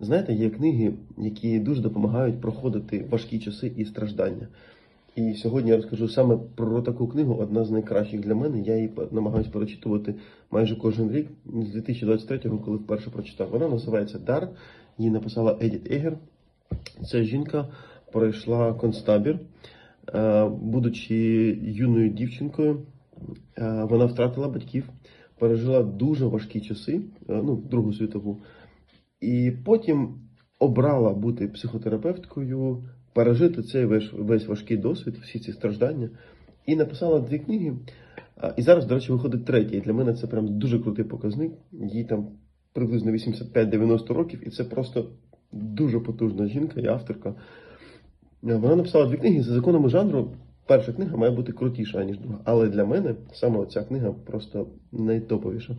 Знаєте, є книги, які дуже допомагають проходити важкі часи і страждання. І сьогодні я розкажу саме про таку книгу, одна з найкращих для мене. Я її намагаюся перечитувати майже кожен рік з 2023-го, коли вперше прочитав. Вона називається Дар. Її написала Едіт Егер. Ця жінка пройшла концтабір, Е, будучи юною дівчинкою, е, вона втратила батьків, пережила дуже важкі часи, е, ну, Другу світову, і потім обрала бути психотерапевткою, пережити цей весь, весь важкий досвід, всі ці страждання, і написала дві книги. І зараз, до речі, виходить третя. І для мене це прям дуже крутий показник. Їй там приблизно 85-90 років, і це просто дуже потужна жінка і авторка. Вона написала дві книги за законами жанру. Перша книга має бути крутіша, ніж друга. Але для мене саме ця книга просто найтоповіша.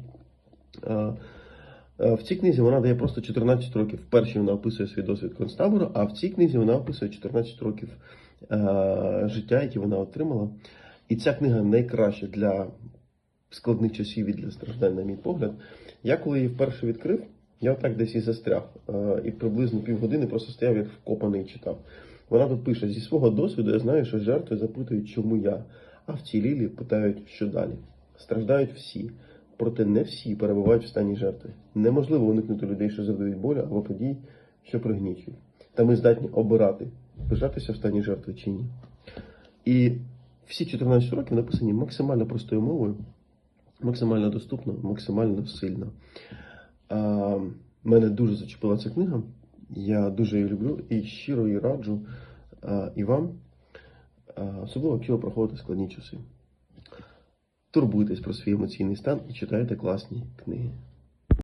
Е, В цій книзі вона дає просто 14 років. В першій вона описує свій досвід концтабору, а в цій книзі вона описує 14 років е, життя, які вона отримала. І ця книга найкраща для складних часів і для страждань, на мій погляд. Я коли її вперше відкрив, я отак десь і застряг. Е, І приблизно півгодини просто стояв як вкопаний і читав. Вона тут пише: зі свого досвіду я знаю, що жертви запитують, чому я, а вцілілі питають, що далі. Страждають всі, проте не всі перебувають в стані жертви. Неможливо уникнути людей, що завдають болю або подій, що пригнічують. Та ми здатні обирати, лишатися в стані жертви чи ні. І всі 14 років написані максимально простою мовою, максимально доступно, максимально сильно. А, мене дуже зачепила ця книга. Я дуже її люблю і щиро її раджу а, і вам, а, особливо якщо ви проходите складні часи. Турбуйтесь про свій емоційний стан і читайте класні книги.